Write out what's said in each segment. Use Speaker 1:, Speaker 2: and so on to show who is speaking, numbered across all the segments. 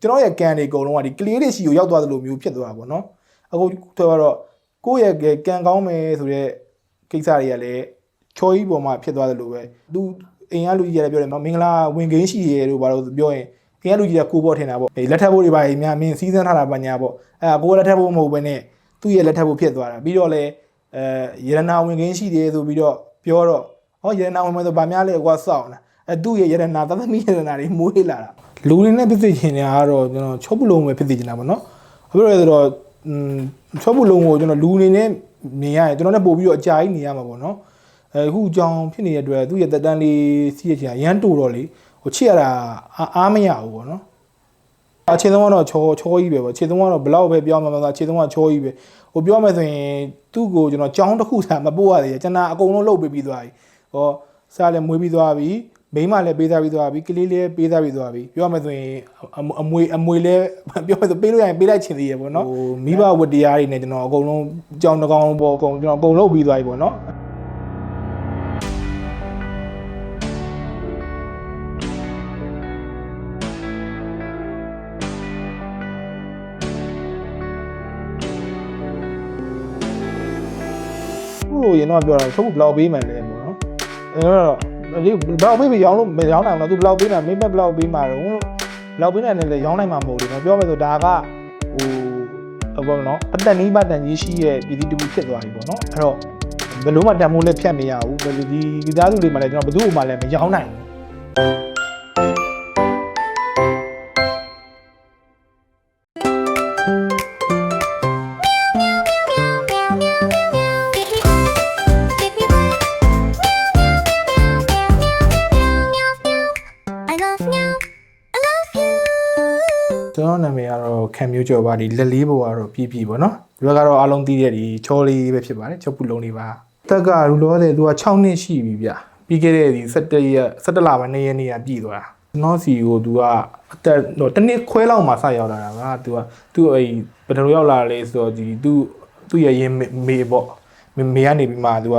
Speaker 1: ကျွန်တော်ရဲ့ကန်တွေအကုန်လုံးကဒီကလေးတွေရှိကိုရောက်သွားသလိုမျိုးဖြစ်သွားတာပေါ့နော်အခုတော့ကိုယ့်ရဲ့ကန်ကောင်းမယ်ဆိုတဲ့ကိစ္စတွေကလည်းချောကြီးပေါ်မှာဖြစ်သွားသလိုပဲသူအိမ်ကလူကြီးရတယ်ပြောတယ်နော်မင်္ဂလာဝင်ခင်းရှိရဲလို့ဘာလို့ပြောရင်အိမ်ကလူကြီးကကိုပေါ်ထင်တာပေါ့လက်ထပ်ဖို့တွေပါရင်များမင်းစီးစမ်းထားတာပညာပေါ့အဲကိုလက်ထပ်ဖို့မဟုတ်ဘဲနဲ့သူ့ရဲ့လက်ထပ်ဖို့ဖြစ်သွားတာပြီးတော့လည်းအဲရတနာဝင်ခင်းရှိတယ်ဆိုပြီးတော့ပြောတော့ဟောရတနာဝင်မယ်ဆိုဗာများလဲကွာစောင့်တာအဲသူ့ရဲ့ရတနာသသမီးရတနာတွေမွေးလာတာ လူတွေနဲ့ဖြစ်စေချင်တာကတော့ကျွန်တော်ချုပ်ပလုံးပဲဖြစ်စေချင်တာပေါ့နော်ဘာဖြစ်လို့လဲဆိုတော့อืมချုပ်ပလုံးကိုကျွန်တော်လူအနေနဲ့နေရရင်ကျွန်တော်လည်းပို့ပြီးတော့အကြာကြီးနေရမှာပေါ့နော်အဲအခုအကြောင်းဖြစ်နေတဲ့အတွက်သူ့ရဲ့တက်တန်းလေးစီးရချင်ရမ်းတူတော့လေဟိုချစ်ရတာအားမရဘူးပေါ့နော်အခြေသုံးကတော့ချောချောကြီးပဲပေါ့ခြေသုံးကတော့ဘလောက်ပဲပြောမှာမလားခြေသုံးကချောကြီးပဲဟိုပြောမယ်ဆိုရင်သူ့ကိုကျွန်တော်ကြောင်းတစ်ခုစာမပို့ရသေးတယ်ကျွန်တော်အကုန်လုံးလုတ်ပေးပြီးသွားပြီဟောစားလည်းမွေးပြီးသွားပြီ မိန်းမလည်းပေးသားပြီးသွားပြီကလေးလေးပေးသားပြီးသွားပြီပြောမယ်ဆိုရင်အမွေအမွေလည်းပြောမယ်ဆိုပေးလို့ရရင်ပေးလိုက်ချင်သေးရပေါ့နော်ဟိုမိဘဝတ္တရားတွေနဲ့ကျွန်တော်အကုန်လုံးကြောင်းတစ်ကောင်ပေါ့အကုန်ကျွန်တော်အကုန်လုတ်ပြီးသွားပြီပေါ့နော်ခုလိုရင်တော့ပြောတာချုပ်ဘလောက်ပေးမှန်းလဲပေါ့နော်အဲတော့ ဒီဘလောက်ပေးပြီးရောင်းလို့မရောင်းနိုင်ဘူးလားသူဘလောက်ပေးတာမိမဘလောက်ပေးမှာတော့ဘလောက်ပေးနိုင်တယ်လေရောင်းနိုင်မှာမဟုတ်ဘူးနော်ပြောမယ်ဆိုဒါကဟိုအဘောနော်အသက်နီးပတ်တန်ကြီးရှိရဲ့ပြည်သူတူဖြစ်သွားပြီပေါ့နော်အဲ့တော့ဘယ်လို့မှတန်မိုးလည်းဖြတ်မရဘူးဘယ်လိုဒီဒီသားစုတွေမှလည်းကျွန်တော်ဘယ်သူ့မှလည်းမရောင်းနိုင်ဘူး ခံမျိုးကျော်ပါဒီလက်လေးပေါ်ကတော့ပြည့်ပြည့်ပေါ့နော်ဒီဘက်ကတော့အားလုံးသိတဲ့ဒီချောလေးပဲဖြစ်ပါတယ်ချုပ်ပူလုံးလေးပါတက်ကရူလောတဲ့သူက6နှစ်ရှိပြီဗျပြီးခဲ့တဲ့ဒီ17ရက်17လပိုင်း2ရက်နေ့ကပြည့်သွားတာကျွန်တော်စီကိုသူကအသက်တော့တစ်နှစ်ခွဲလောက်မှစရောက်လာတာကသူကသူ့အဲ့ဘယ်လိုရောက်လာလဲဆိုတော့ဒီသူ့သူ့ရဲ့ရင်မေပေါ့မေမေကနေပြီးမှသူက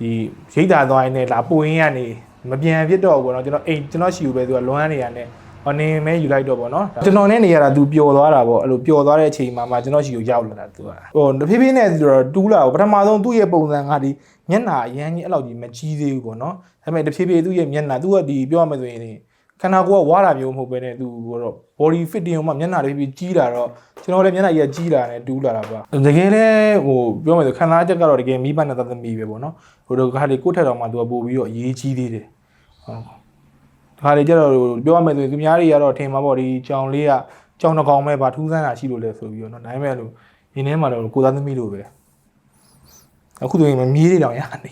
Speaker 1: ဒီရိတ်တာသွားရင်းနဲ့လာပိုရင်းကနေမပြန်ဖြစ်တော့ဘူးเนาะကျွန်တော်အိမ်ကျွန်တော်ရှိဦးပဲသူကလွမ်းနေရတဲ့ ဟောနေမဲယူလိုက်တော့ဗောနော်ကျွန်တော်နဲ့နေရတာသူပျော်သွားတာဗောအဲ့လိုပျော်သွားတဲ့အချိန်မှာမှကျွန်တော်ရှိကိုရောက်လာတာသူကဟိုတဖြည်းဖြည်းနဲ့တူးလာဗောပထမဆုံးသူ့ရဲ့ပုံစံကဒီမျက်နှာအရန်ကြီးအဲ့လောက်ကြီးမကြီးသေးဘူးဗောနော်ဒါပေမဲ့တဖြည်းဖြည်းသူ့ရဲ့မျက်နှာသူကဒီပြောရမယ်ဆိုရင်ခန္ဓာကိုယ်ကဝါတာမျိုးမဟုတ်ဘဲနဲ့သူကတော့ body fitting မှာမျက်နှာတွေပြီးကြီးလာတော့ကျွန်တော်လည်းမျက်နှာကြီးကကြီးလာတယ်တူးလာတာပါတကယ်လည်းဟိုပြောမယ်ဆိုခန္ဓာချက်ကတော့တကယ်မိဘနဲ့သသမီးပဲပေါ့နော်ဟိုတော့ခါလေးကိုယ့်ထက်တော်မှသူကပို့ပြီးတော့အရေးကြီးသေးတယ်ဟုတ် ဒါတွေကြတော့ပြောရမယ်ဆိုရင်သူများတွေကတော့ထင်မှာပေါ့ဒီကြောင်လေးကကြောင်တစ်ကောင်ပဲဗာထူးဆန်းတာရှိလို့လဲဆိုပြီးတော့เนาะဒါပေမဲ့လို့ရင်းထဲမှာတော့ကိုသားသမီးလိုပဲအခုဆိုရင်မြေးတွေတောင်ရနေ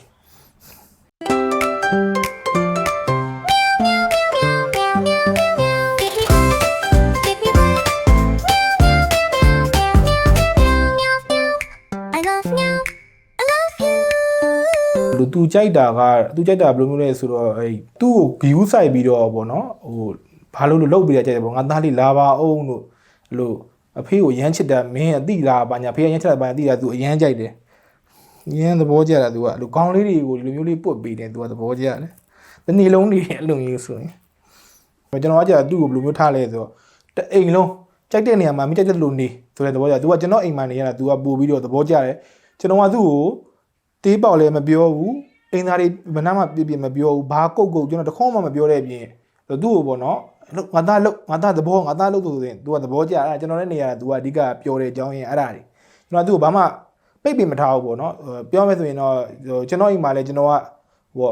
Speaker 1: သူကြိုက်တာကသူကြိုက်တာဘယ်လိုမျိုးလဲဆိုတော့အဲသူ့ကိုဂီယူဆိုင်ပြီးတော့ဗောနော်ဟိုဘာလို့လို့လုတ်ပြီးကြိုက်တယ်ဗောငါသားလေးလာပါအောင်လို့လို့အဖေကိုရမ်းချစ်တာမင်းအတိလားဘာညာဖေကရမ်းချစ်တာဘာညာအတိလားသူအရမ်းကြိုက်တယ်ရမ်းသဘောကျတာသူကအဲ့လိုကောင်းလေးတွေကိုဒီလိုမျိုးလေးပုတ်ပေးတယ်သူကသဘောကျတယ်တနေ့လုံးနေအဲ့လိုမျိုးဆိုရင်ကျွန်တော်ကကြာသူ့ကိုဘယ်လိုမျိုးထားလဲဆိုတော့တအိမ်လုံးကြိုက်တဲ့နေရာမှာမိကြိုက်တဲ့လိုနေဆိုတဲ့သဘောကျသူကကျွန်တော်အိမ်မှာနေရတာသူကပို့ပြီးတော့သဘောကျတယ်ကျွန်တော်ကသူ့ကို တေးပေါက်လည်းမပြောဘူးအင်္ဂါတွေဘဏ္ဍမှာပြပြမပြောဘူးဘာကုတ်ကုတ်ကျွန်တော်တခေါမှမပြောတဲ့အပြင်သူ့ကိုပေါ့နော်ငါသားလုတ်ငါသားသဘောငါသားလုတ်ဆိုရင် तू ကသဘောကျအဲ့ကျွန်တော်လည်းနေရတာ तू ကအဓိကပြောတဲ့အကြောင်းရင်းအဲ့ဒါတွေကျွန်တော်သူ့ကိုဘာမှပိတ်ပင်မထားဘူးပေါ့နော်ပြောမယ်ဆိုရင်တော့ကျွန်တော်အိမ်မှာလည်းကျွန်တော်ကဟို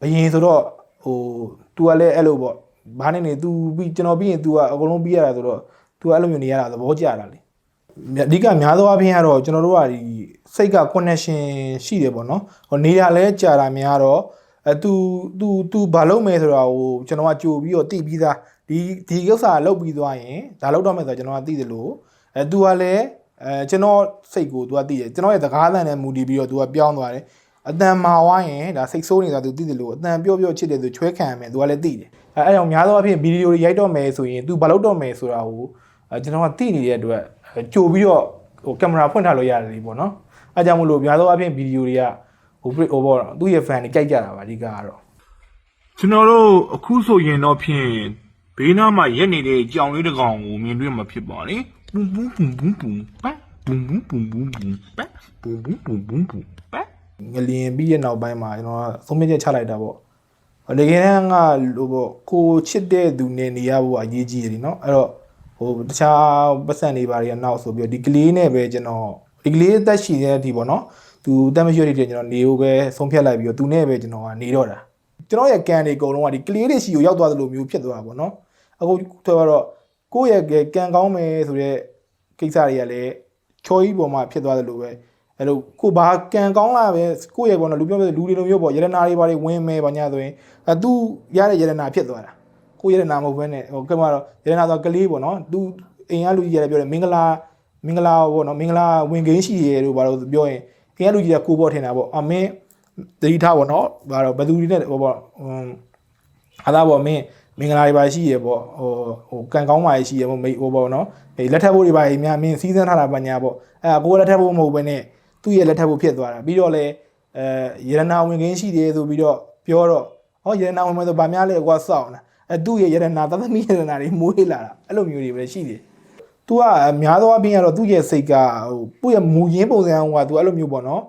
Speaker 1: ဘယင်ဆိုတော့ဟို तू ကလည်းအဲ့လိုပေါ့ဘာနဲ့နေ तू ပြီးကျွန်တော်ပြီးရင် तू ကအကုန်လုံးပြီးရတာဆိုတော့ तू အဲ့လိုမျိုးနေရတာသဘောကျတာလေ အဓိကများသောအားဖြင့်ကတော့ကျွန်တော်တို့ကဒီစိတ်က connection ရှိတယ်ပေါ့နော်ဟိုနေရလဲကြာတာများတော့အဲ तू तू तू ဘာလုပ်မယ်ဆိုတာကိုကျွန်တော်ကကြိုပြီးတော့သိပြီးသားဒီဒီကိစ္စလောက်ပြီးသွားရင်ဒါလောက်တော့မယ်ဆိုတော့ကျွန်တော်ကသိတယ်လို့အဲ तू ကလည်းအဲကျွန်တော်စိတ်ကို तू ကသိတယ်ကျွန်တော်ရဲ့စကားသံနဲ့မူတည်ပြီးတော့ तू ကပြောင်းသွားတယ်အတန်မာဝိုင်းရင်ဒါစိတ်ဆိုးနေတာ तू သိတယ်လို့အတန်ပြော့ပြော့ချစ်တယ် तू ချွဲခံရမယ် तू ကလည်းသိတယ်အဲအဲကြောင့်များသောအားဖြင့်ဗီဒီယိုတွေရိုက်တော့မယ်ဆိုရင် तू ဘာလုပ်တော့မယ်ဆိုတာကိုအဲကျွန်တော်ကသိနေတဲ့အတွက် ကြိုပြီးတော့ဟိုကင်မရာဖွင့်ထားလို့ရတယ်လေပေါ့နော်အဲကြောင့်မလို့များသောအားဖြင့်ဗီဒီယိုတွေကဟို break over သူ့ရဲ့ fan တွေကြိုက်ကြတာပါအဓိကကတော့
Speaker 2: ကျွန်တော်တို့အခုဆိုရင်တော့ဖြင့်ဘေးနားမှာရက်နေတဲ့ကြောင်လေးတစ်ကောင်ကိုမြင်တွေ့မှာဖြစ်ပါလေပူပူပူပူပူပတ်ပူပူပူပူပူပတ်ပူပူပူပူပူပတ်
Speaker 1: ငလျင်ပြီးရဲ့နောက်ပိုင်းမှာကျွန်တော်ကသုံးမြတ်ချက်ချလိုက်တာပေါ့လေကင်းကလို့ပေါ့ကိုချစ်တဲ့သူနဲ့နေရဖို့အရေးကြီးတယ်နော်အဲ့တော့ ဟိုတခြားပတ်စံတွေပါတွေကနောက်ဆိုပြီးတော့ဒီကလေးနဲ့ပဲကျွန်တော်ဒီကလေးအသက်ရှိတဲ့အထိပေါ့နော်သူအသက်မရွတ်တဲ့ကျွန်တော်နေဖို့ပဲဆုံးဖြတ်လိုက်ပြီးတော့သူနဲ့ပဲကျွန်တော်ကနေတော့တာကျွန်တော်ရဲ့ကန်တွေအကုန်လုံးကဒီကလေးတွေရှိကိုရောက်သွားသလိုမျိုးဖြစ်သွားတာပေါ့နော်အခုထွက်တော့ကိုယ့်ရဲ့ကန်ကောင်းမယ်ဆိုတဲ့ကိစ္စတွေကလည်းချော်ကြီးပေါ်မှာဖြစ်သွားသလိုပဲအဲ့လိုကိုဘာကံကောင်းလာပဲကိုယ့်ရဲ့ပေါ့နော်လူပြောပြလူတွေလိုမျိုးပေါ့ယရနာတွေဘာတွေဝင်မဲပါညာဆိုရင်အဲသူရတဲ့ယရနာဖြစ်သွားတာ ကိုယ့်ယရနာမဟုတ်ဘဲနဲ့ဟိုကမှတော့ယရနာဆိုကလေးပေါ့နော်သူအိမ်ကလူကြီးရတယ်ပြောတယ်မင်္ဂလာမင်္ဂလာပေါ့နော်မင်္ဂလာဝင်ခင်းရှိရလို့ဘာလို့ပြောရင်အိမ်ကလူကြီးကကိုပေါ့ထင်တာပေါ့အမင်းတတိထားပေါ့နော်ဘာတော့ဘယ်သူတွေနဲ့ဟိုပေါ့ဟွန်းအားသာပေါ့မင်းမင်္ဂလာတွေပါရှိရပေါ့ဟိုဟိုကံကောင်းပါရှိရပေါ့မိဟိုပေါ့နော်အဲလက်ထပ်ဖို့တွေပါအများမင်းစီးစမ်းထားတာပညာပေါ့အဲကိုယ်လက်ထပ်ဖို့မဟုတ်ဘဲနဲ့သူ့ရဲ့လက်ထပ်ဖို့ဖြစ်သွားတာပြီးတော့လေအဲယရနာဝင်ခင်းရှိတယ်ဆိုပြီးတော့ပြောတော့ဟောယရနာဝင်မယ်ဆိုဗာများလဲကွာစောင့်တာ အဲသူ့ရဲ့ယရနာသသမီးယရနာတွေမွေးလာတာအဲ့လိုမျိုးတွေပဲရှိတယ်။ तू ကများသောအားဖြင့်ကတော့သူ့ရဲ့စိတ်ကဟိုသူ့ရဲ့မူရင်းပုံစံက तू အဲ့လိုမျိုးပေါ့နော်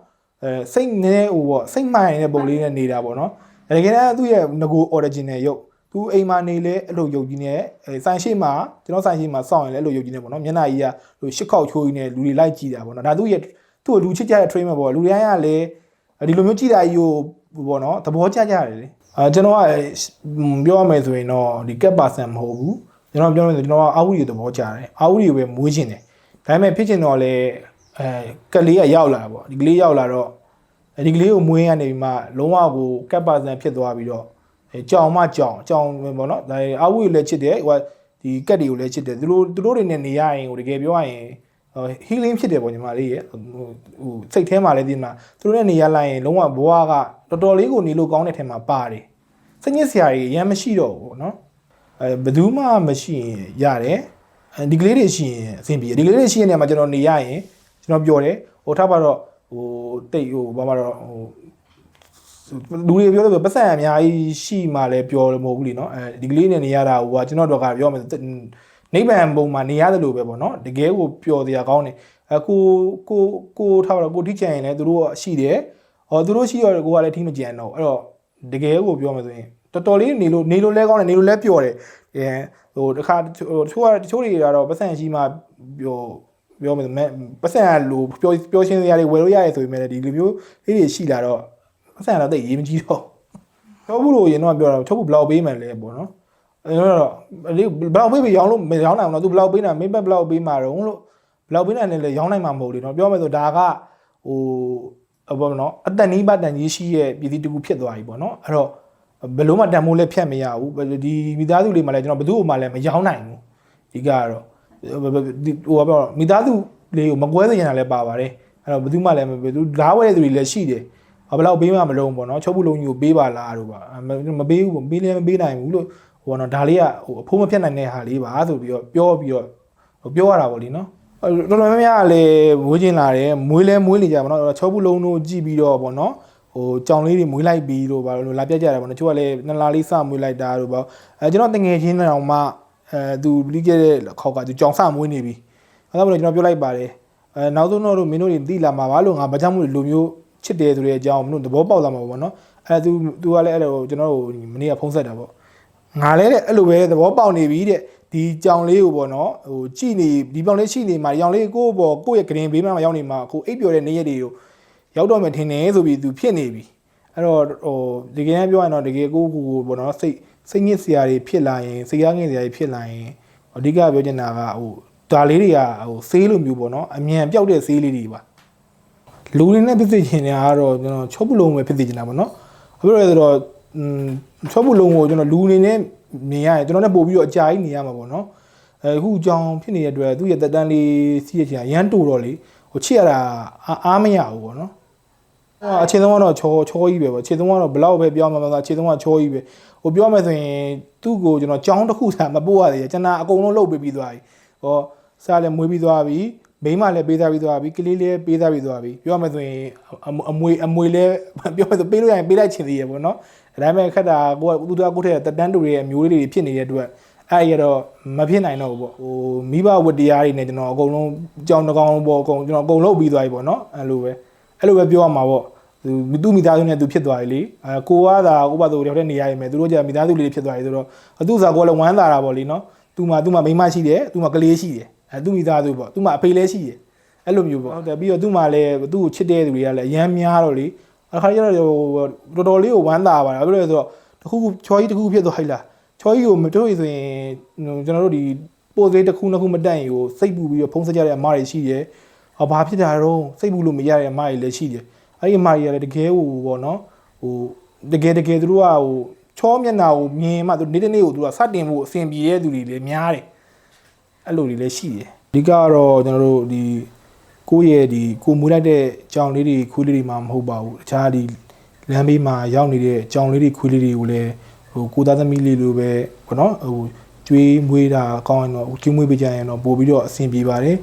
Speaker 1: အဲစိတ်နဲဟိုပေါ့စိတ်မှန်နေတဲ့ပုံလေးနဲ့နေတာပေါ့နော်။တကယ်တမ်းသူ့ရဲ့ငကို original ရုပ်သူအိမ်မှာနေလဲအဲ့လိုရုပ်ကြီးနဲ့ဆိုင်ရှိမှာကျွန်တော်ဆိုင်ရှိမှာစောင့်ရင်လဲအဲ့လိုရုပ်ကြီးနဲ့ပေါ့နော်မျက်နှာကြီးကဟိုရှစ်ခေါက်ချိုးကြီးနဲ့လူတွေလိုက်ကြည့်တာပေါ့နော်ဒါသူ့ရဲ့သူ့ကိုလူချစ်ကြတဲ့ train မှာပေါ့လူတိုင်းကလည်းဒီလိုမျိုးကြည်တာကြီးကိုပေါ့နော်သဘောကျကြတယ်လေ အဲကျွန်တော်ကပြောရမယ်ဆိုရင်တော့ဒီ cap person မဟုတ်ဘူးကျွန်တော်ပြောရမယ်ဆိုကျွန်တော်ကအာဝူရီသဘောကျတယ်အာဝူရီကိုပဲမွေးချင်တယ်ဒါပေမဲ့ဖြစ်ချင်တော့လေအဲကလေးကရောက်လာပေါ့ဒီကလေးရောက်လာတော့ဒီကလေးကိုမွေးရနေပြီးမှလုံးဝကို cap person ဖြစ်သွားပြီးတော့အဲကြောင်မကြောင်ကြောင်ပေါ့နော်ဒါအာဝူရီလည်းချစ်တယ်ဟိုဒီကက်တွေကိုလည်းချစ်တယ်သူတို့သူတို့တွေနဲ့နေရရင်ဟိုတကယ်ပြောရရင် healing ဖြစ်တယ်ပေါ့ညီမလေးရဲ့ဟိုစိတ်ထဲမှာလည်းဒီမှာသူတို့နဲ့နေရလိုက်ရင်လုံးဝဘဝကတော်တော်လေးကိုနေလို့ကောင်းတဲ့ထဲမှာပါတယ်စိတ်ညစ်စရာတွေအရင်မရှိတော့ဘူးပေါ့နော်အဲဘယ်သူမှမရှိရင်ရတယ်ဒီကလေးတွေရှိရင်အဆင်ပြေဒီကလေးတွေရှိရင်နေရာမှာကျွန်တော်နေရရင်ကျွန်တော်ပြောတယ်ဟိုထားပါတော့ဟိုတိတ်ဟိုဘာမှတော့ဟိုလူတွေပြောလို့ဆိုပတ်စံအများကြီးရှိမှလည်းပြောလို့မဟုတ်ဘူးလीเนาะအဲဒီကလေးနဲ့နေရတာဟိုကကျွန်တော်တို့ကပြောမယ် နိဗ္ဗာန်ပုံမှာနေရတယ်လို့ပဲပေါ့နော်တကယ်ကိုပျော်စရာကောင်းတယ်အကိုကိုကိုထားတော့ကိုထိချင်ရင်လည်းသူတို့ရှိတယ်ဟောသူတို့ရှိတော့ကိုကလည်းထိမကြံတော့အဲ့တော့တကယ်ကိုပြောမယ်ဆိုရင်တော်တော်လေးနေလို့နေလို့လဲကောင်းတယ်နေလို့လဲပျော်တယ်အဲဟိုတခါဟိုတချို့ကတချို့တွေကတော့ပတ်စံရှိမှပြောပြောမယ်ဆိုပတ်စံလိုပြောပြောရှင်းစရာတွေဝယ်လို့ရရဆိုပေမဲ့ဒီလိုမျိုးလေးတွေရှိလာတော့ပတ်စံတော့တိတ်ရေးမကြီးတော့ပြောဘူးလို့ရင်တော့ပြောတာချုပ်ဘူးဘလောက်ပေးမှန်းလဲပေါ့နော် အဲ့တော့ဒီဘလောက်ပေးပြီးရောင်းလို့မရောင်းနိုင်ဘူးเนาะသူဘလောက်ပေးတာမင်းဘက်ဘလောက်ပေးမှာတော့လို့ဘလောက်ပေးနိုင်တယ်လေရောင်းနိုင်မှာမဟုတ်လေเนาะပြောမယ်ဆိုဒါကဟိုဘောเนาะအတန်နီးပါတန်ကြီးရှိရဲ့ပြည်စီတကူဖြစ်သွားပြီပေါ့เนาะအဲ့တော့ဘယ်လို့မှတန်မိုးလည်းဖြတ်မရဘူးဒီမိသားစုလေးမှလည်းကျွန်တော်ဘယ်သူ့မှလည်းမရောင်းနိုင်ဘူးဒီကတော့ဟိုပြောမိသားစုလေးကိုမကွဲစေချင်တာလည်းပါပါတယ်အဲ့တော့ဘယ်သူမှလည်းဘယ်သူဓာတ်ဝဲတဲ့သူတွေလည်းရှိတယ်ဘယ်လောက်ပေးမှမလုံးပေါ့เนาะချုပ်ဘူးလုံးကြီးကိုပေးပါလားတို့ပါမပေးဘူးမပေးလည်းမပေးနိုင်ဘူးလို့ ဟိုကတော့ဒါလေးကဟိုအဖိုးမဖြတ်နိုင်တဲ့ဟာလေးပါဆိုပြီးတော့ပြောပြီးတော့ဟိုပြောရတာပေါ့လीနော်တော်တော်များများကလည်းမွေးကျင်လာတယ်မွေးလဲမွေးနေကြပါတော့ချောဘူးလုံးတို့ကြည့်ပြီးတော့ပေါ့နော်ဟိုကြောင်လေးတွေမွေးလိုက်ပြီးတော့ဗာလို့လာပြတ်ကြတယ်ပေါ့နော်ချို့ကလည်းနှစ်လားလေးစမွေးလိုက်တာတို့ဗောအဲကျွန်တော်တငယ်ချင်းတောင်မှအဲသူပြီးခဲ့တဲ့ခေါက်ကသူကြောင်စမွေးနေပြီအဲဒါမို့လို့ကျွန်တော်ပြောလိုက်ပါတယ်အဲနောက်ဆုံးတော့တို့မင်းတို့တွေသိလာမှာပါလို့ငါဘာကြောင့်မို့လူမျိုးချစ်တယ်ဆိုတဲ့အကြောင်းမင်းတို့သဘောပေါက်လာမှာပေါ့နော်အဲသူသူကလည်းအဲ့လိုကျွန်တော်တို့မနေ့ကဖုံးဆက်တာပေါ့ ငါလည်းတဲ့အဲ့လိုပဲသဘောပေါက်နေပြီတဲ့ဒီကြောင်လေးကိုပေါ့နော်ဟိုကြည်နေဒီပေါင်လေးရှိနေမှာကြောင်လေးကိုပေါ့ကိုယ့်ရဲ့ဂရင်ဘေးမှာရောက်နေမှာကိုအိပ်ပျော်တဲ့နေ့ရက်တွေကိုရောက်တော့မှထင်တယ်ဆိုပြီးသူဖြစ်နေပြီအဲ့တော့ဟိုတကယ်ပြောရင်တော့တကယ်ကိုကိုကိုပေါ့နော်စိတ်စိတ်ညစ်စရာတွေဖြစ်လာရင်စိတ်ကားငင်စရာတွေဖြစ်လာရင်အဓိကပြောချင်တာကဟိုဒါလေးတွေကဟိုဆေးလိုမျိုးပေါ့နော်အမြန်ပြောက်တဲ့ဆေးလေးတွေပါလူတွေနဲ့ဖြစ်စေချင်တာကတော့ကျွန်တော်ချုပ်ပလုံးပဲဖြစ်စေချင်တာပေါ့နော်ဘာဖြစ်လို့လဲဆိုတော့ อืมချောပုလုံးကိုကျွန်တော်လူအနေနဲ့မြင်ရရင်ကျွန်တော်လည်းပို့ပြီးတော့အကြာကြီးနေရမှာပေါ့နော်အဲအခုအကြောင်းဖြစ်နေတဲ့အတွက်သူ့ရဲ့တက်တန်းလေးစီးရချင်ရမ်းတူတော့လေဟိုချစ်ရတာအားမရဘူးပေါ့နော်ဟိုအခြေသုံးကတော့ချောချောကြီးပဲပေါ့အခြေသုံးကတော့ဘလောက်ပဲပြောမှာမလားအခြေသုံးကချောကြီးပဲဟိုပြောမယ်ဆိုရင်သူ့ကိုကျွန်တော်ကြောင်းတစ်ခုသာမပို့ရသေးတယ်ကျွန်တော်အကုန်လုံးလှုပ်ပေးပြီးသွားပြီဟောစားလည်းမွေးပြီးသွားပြီမိမလည်းပေးသားပြီးသွားပြီကလေးလည်းပေးသားပြီးသွားပြီပြောမယ်ဆိုရင်အမွေအမွေလည်းပြောမယ်ဆိုပေးလို့ရရင်ပေးလိုက်ချင်သေးရပေါ့နော် ဒါပေမဲ့ခက်တာကိုကသူတို့ကကိုထက်တက်တန်းတူတွေရဲ့မျိုးလေးတွေဖြစ်နေတဲ့အတွက်အဲ့ဒီကတော့မဖြစ်နိုင်တော့ဘူးပေါ့ဟိုမိဘဝတ္တရားတွေနဲ့ကျွန်တော်အကုန်လုံးကြောင်တကောင်ပေါ့အကုန်ကျွန်တော်အကုန်လုံးပြီးသွားပြီပေါ့နော်အဲ့လိုပဲအဲ့လိုပဲပြောရမှာပေါ့သူသူမိသားစုနဲ့သူဖြစ်သွားပြီလေအဲကိုကသာကိုပါသူတယောက်တည်းနေရရင်မယ်သူတို့ကြမိသားစုလေးဖြစ်သွားပြီဆိုတော့သူ့စာကိုလည်းဝမ်းသာတာပေါ့လေနော်သူမှသူမှမိန်းမရှိတယ်သူမှကလေးရှိတယ်အဲသူမိသားစုပေါ့သူမှအဖေလည်းရှိတယ်အဲ့လိုမျိုးပေါ့ဟုတ်တယ်ပြီးတော့သူမှလည်းသူ့ကိုချစ်တဲ့သူတွေကလည်းအရမ်းများတော့လေ အခါကျတော့တော်တော်လေးကိုဝမ်းသာပါတယ်ဘာဖြစ်လို့လဲဆိုတော့တခုခုချော်ကြီးတခုဖြစ်သွားဟိုက်လားချောကြီးကိုမတို့ရဆိုရင်ဟိုကျွန်တော်တို့ဒီပို့သေးတစ်ခုနှစ်ခုမတက်ရင်ကိုစိတ်ပူပြီးတော့ဖုံးစကြတဲ့အမားတွေရှိတယ်။ဟောဘာဖြစ်တာတော့စိတ်ပူလို့မရတဲ့အမားတွေလည်းရှိတယ်။အဲ့ဒီအမားတွေကလည်းတကယ်ဟိုပေါ့နော်ဟိုတကယ်တကယ်သူတို့ကဟိုချောမျက်နှာကိုမြင်မှသူနေ့တစ်နေ့ကိုသူကစတင်ဖို့အဆင်ပြေတဲ့သူတွေလည်းများတယ်။အဲ့လိုတွေလည်းရှိတယ်။အဓိကတော့ကျွန်တော်တို့ဒီ ကိုယ့်ရဲ့ဒီကိုမူလိုက်တဲ့ကြောင်လေးတွေခွေးလေးတွေမှမဟုတ်ပါဘူး။တခြားဒီလမ်းဘေးမှာရောက်နေတဲ့ကြောင်လေးတွေခွေးလေးတွေကိုလည်းဟိုကိုသားသမီးလေးလိုပဲပေါ့နော်ဟိုကျွေးမွေးတာကောင်းရင်တော့ကျွေးမွေးပေးကြရင်တော့ပို့ပြီးတော့အဆင်ပြေပါတယ်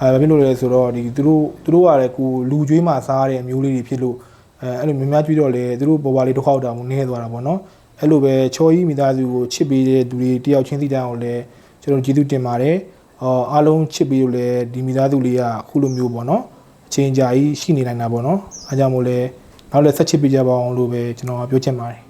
Speaker 1: အဲဘာဖြစ်လို့လဲဆိုတော့ဒီသူတို့သူတို့ကလည်းကိုလူကျွေးမှစားတဲ့အမျိုးလေးတွေဖြစ်လို့အဲအဲ့လိုများများကျွေးတော့လေသူတို့ပေါ်ပါလေးတစ်ခေါက်တောင်နည်းသွားတာပေါ့နော်အဲ့လိုပဲချော်ကြီးမိသားစုကိုချစ်ပေးတဲ့သူတွေတယောက်ချင်းစီတိုင်းကိုလည်းကျွန်တော်ကျေးဇူးတင်ပါတယ် အော်အားလုံးချစ်ပေးလို့လည်းဒီမိသားစုလေးကအခုလိုမျိုးပေါ့နော်အချိန်ကြာကြီးရှိနေနိုင်တာပေါ့နော်အားကြောင့်မို့လဲနောက်လည်းဆက်ချစ်ပေးကြပါအောင်လို့ပဲကျွန်တော်ပြောချင်ပါတယ်